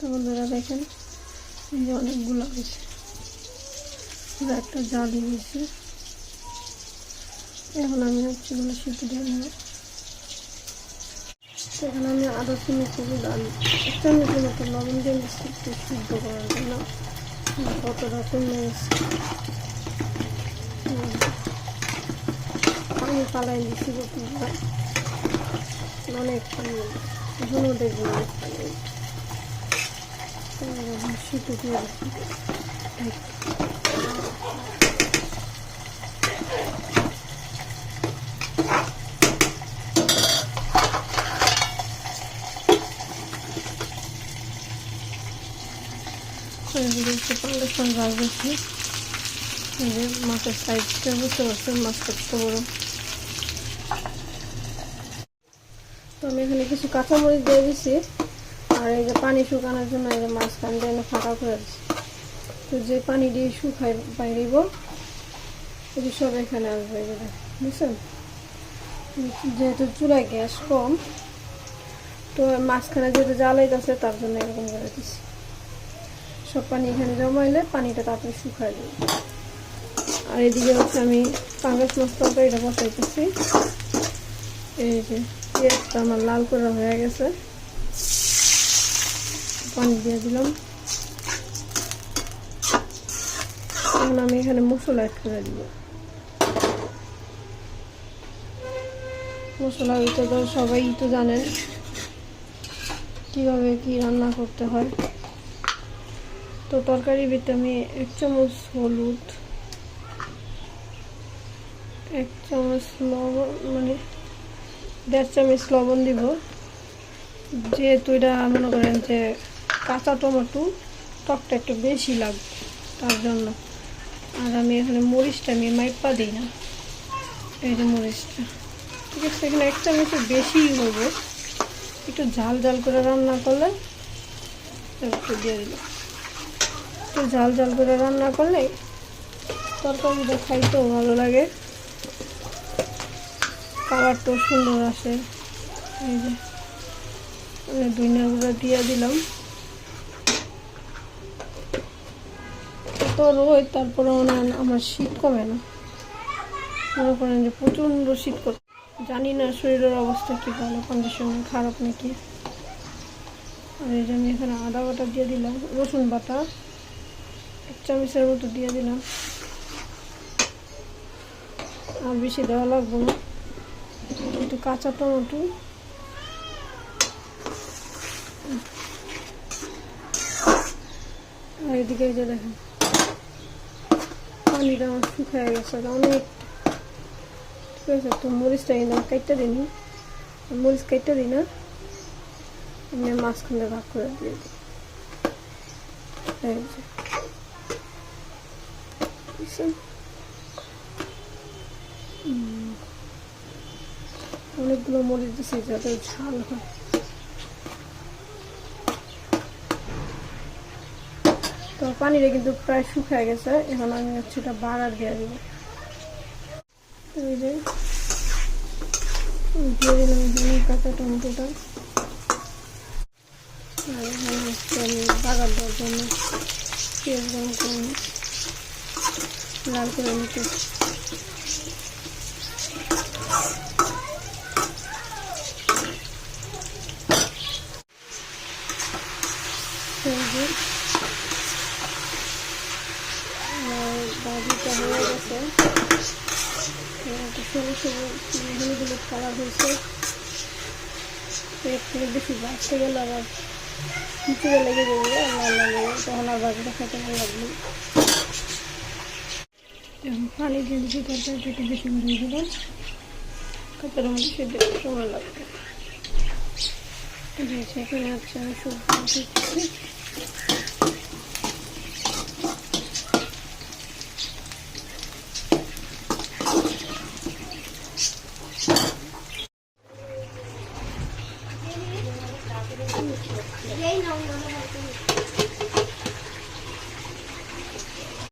তো বন্ধুরা দেখেন, এই যে অনেকগুলো হয়েছে। একটা জালি হয়েছে। এখন আমি হচ্ছে এগুলো সিদ্ধ দিয়ে নেব। তো আমি আদা চিনি খুবই ডাল এক চামচের মতো লবণ দিয়ে একটু সিদ্ধ করার জন্য। কতটা কমে গেছে হুম। পানি পালাই দিচ্ছি অনেক পানি এখনও দেখব অনেক পানি সিদ্ধ দিয়ে দিচ্ছি পাল্লা ভাগ হচ্ছে এই যে মাছের সাইজটা বুঝতে পারছেন মাছটা কত বড় তো আমি এখানে কিছু কাঁচামরিচ দিয়ে দিচ্ছি আর এই যে পানি শুকানোর জন্য এই যে মাঝখান দিয়ে ফাঁকা করে তো যে পানি দিয়ে শুকাই বাইরিব এটি সব এখানে আসবে দেখেন, বুঝছেন? যেহেতু চুলায় গ্যাস কম তো মাঝখানে যেহেতু জ্বালাইতেছে তার জন্য এরকম করে দিচ্ছি সব পানি এখানে জমাইলে পানিটা তাড়াতাড়ি শুকায় দেবে আর এদিকে হচ্ছে আমি পাঙ্গাস মাছ তরকারিটা বসাইতেছি। এই যে আমার লাল করা হয়ে গেছে। পানি দিয়ে দিলাম। এখন আমি এখানে মশলা অ্যাড করে দিব। মশলা তো তো সবাই তো জানেন কীভাবে কি রান্না করতে হয়। তো তরকারি ভিতরে আমি এক চামচ হলুদ, এক চামচ লবণ মানে দেড় চামচ লবণ দিব। যেহেতু এটা মনে করেন যে কাঁচা টমেটো টকটা একটু বেশি লাগবে, তার জন্য। আর আমি এখানে মরিচটা আমি মাইপা দিই না। এই যে মরিচটা। ঠিক আছে, এখানে এক চামচের বেশি হবে একটু ঝাল ঝাল করে রান্না করলে একটু দিয়ে দিলাম। একটু ঝাল ঝাল করে রান্না করলে তরকারিটা খাইতেও ভালো লাগে। কালারটাও সুন্দর আসে। এই যে, আমি দুইনার গুঁড়া দিয়ে দিলাম। তো রোদ তারপরে হয় আমার শীত কমে না। মনে করেন যে প্রচণ্ড শীত করে জানি না শরীরের অবস্থা কী ভালো কন্ডিশন খারাপ নাকি। আর এই যে আমি এখানে আদা বাটা দিয়ে দিলাম, রসুন বাটা, এক চামচের মতো দিয়ে দিলাম। আর বেশি দেওয়া লাগবে না। একটু কাঁচা টমেটো। আর এদিকে যে দেখেন পানিটা আমার শুকিয়ে গেছে অনেক ঠিক আছে তো মরিচটা কিন্তু আমি কাটতে দিইনি মরিচ কাটতে দিই না আমি মাঝখানে ভাগ করে দিয়ে দিই। অনেকগুলো মরিচ দিচ্ছি যাতে ঝাল হয় তো পানিটা কিন্তু প্রায় শুকিয়ে গেছে। এখন আমি হচ্ছে এটা বাগার দিয়ে দিব। কাঁচা টমেটোটা। আর হচ্ছে আমি দেওয়ার জন্য করে। লাল করে নিতে এই যে বাজিটা হয়ে গেছে। সবুজ সবুজ হলুদ হলুদ কালার হয়েছে। বেশি বাঁচতে গেলে আবার নিচে লেগে যাবে আর লাল তখন আর খেতে ভালো লাগবে এখন পানি দিয়ে দিচ্ছি, তরকারিটা একটু বেশি দেবেন কতটা মধ্যে করতে সময় লাগবে। হচ্ছে আমি সবজি